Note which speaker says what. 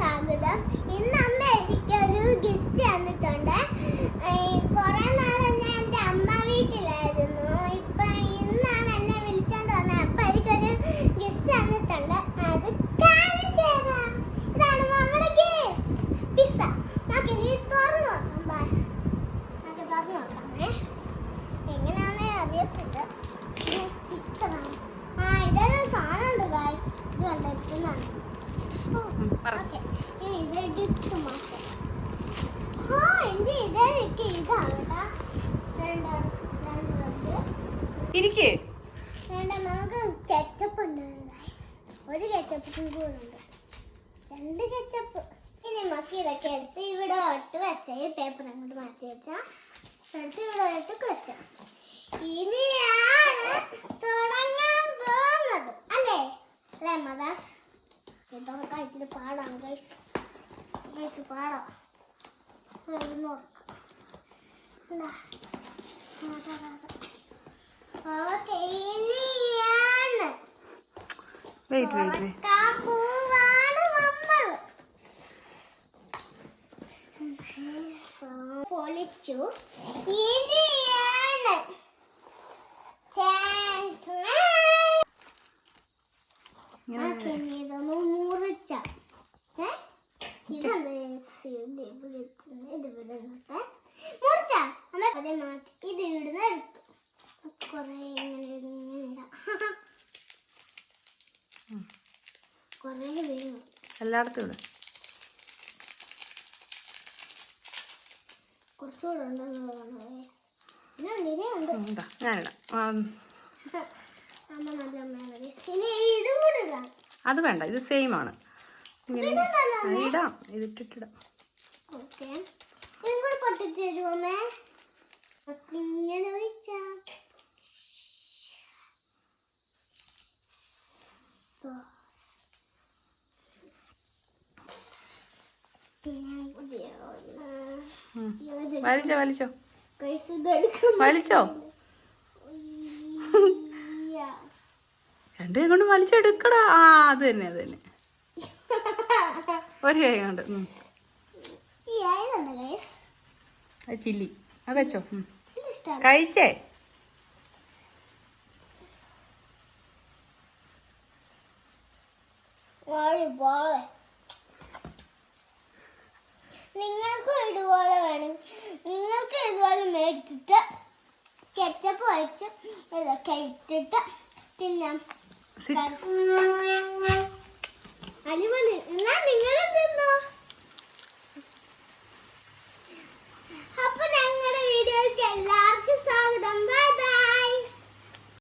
Speaker 1: സ്വാഗതം ഇന്ന് അമ്മ എനിക്കൊരു ഗിഫ്റ്റ് തന്നിട്ടുണ്ട്. കുറെ നാളെ ഞാൻ എന്റെ അമ്മ വീട്ടിലായിരുന്നു. ഇപ്പൊ ഇന്നാണ് എന്നെ വിളിച്ചോണ്ട് വന്നത് അപ്പൊ എനിക്കൊരു ഗിഫ്റ്റ് തന്നിട്ടുണ്ട്. അത് കാണിച്ചു തരാം. ഇതാണ് നമ്മുടെ ഗിഫ്റ്റ്. പിസ്സ. നമുക്ക് ഇനി തുറന്നു നോക്കാം. നമുക്ക് തുറന്നു നോക്കാമേ. എങ്ങനെയാണെന്ന് അറിയത്തില്ല ആ ഇതൊരു സാധനമുണ്ട് ഗായ്സ് ഇത് കണ്ടെത്തുന്നതാണ് ഓക്കേ.
Speaker 2: ഇരിക്കേ.
Speaker 1: നമുക്ക് കെച്ചപ്പ് ഉണ്ട്. ഒരു കെച്ചപ്പ് രണ്ട് കെച്ചപ്പ് ഇനി നമുക്ക് ഇതൊക്കെ എടുത്ത് ഇവിടെ ഒട്ട് വെച്ച ഈ പേപ്പർ അങ്ങോട്ട് മാറ്റി വെച്ച. എടുത്ത് ഇവിടെ ഒട്ട് വെച്ച. ഇനിയാണ് തുടങ്ങാൻ പോകുന്നത്. അല്ലേ? അല്ലേ മത ഇതൊക്കെ കഴിച്ചിട്ട് പാടാം ഗൈസ് കഴിച്ച് പാടാം.
Speaker 2: വെയിറ്റ് വെയിറ്റ് വെയിറ്റ്
Speaker 1: പൊളിച്ചു. ഇനിയാണ്. ഇതൊന്ന് മുറിച്ച മുറിച്ച അതേ മാറ്റി ഇത് ഇവിടുന്ന് കൊറേ ഇങ്ങനെ വീണു
Speaker 2: എല്ലായിടത്തും
Speaker 1: കുറച്ചുകൂടെ ഉണ്ടെന്ന് തോന്നുന്നു
Speaker 2: അത് വേണ്ട ഇത് സെയിം ആണ്. ഇങ്ങനെ ഇടാം ഇതിട്ടിട്ടിടാം.
Speaker 1: ഓക്കെ. ഇതും കൂടെ തരുമോ അമ്മേ? ഇങ്ങനെ ഒഴിച്ചാ.
Speaker 2: വലിച്ചോ വലിച്ചോ. വലിച്ചോ. രണ്ട് കൊണ്ട് വലിച്ചെടുക്കടാ. ആ അത് തന്നെ അത് തന്നെ. ഒരു കൈ കൊണ്ട് ഉം.
Speaker 1: ഈ ആയതുണ്ട് guys.
Speaker 2: അത് ചില്ലി. അത് വെച്ചോ. കഴിച്ചേ?
Speaker 1: നിങ്ങൾക്കും ഇതുപോലെ വേണം. നിങ്ങൾക്ക് ഇതുപോലെ മേടിച്ചിട്ട് കെച്ചപ്പ് ഒഴിച്ച് ഇതൊക്കെ ഇട്ടിട്ട് തിന്നാം.
Speaker 2: എന്നാ
Speaker 1: അടിപൊളി.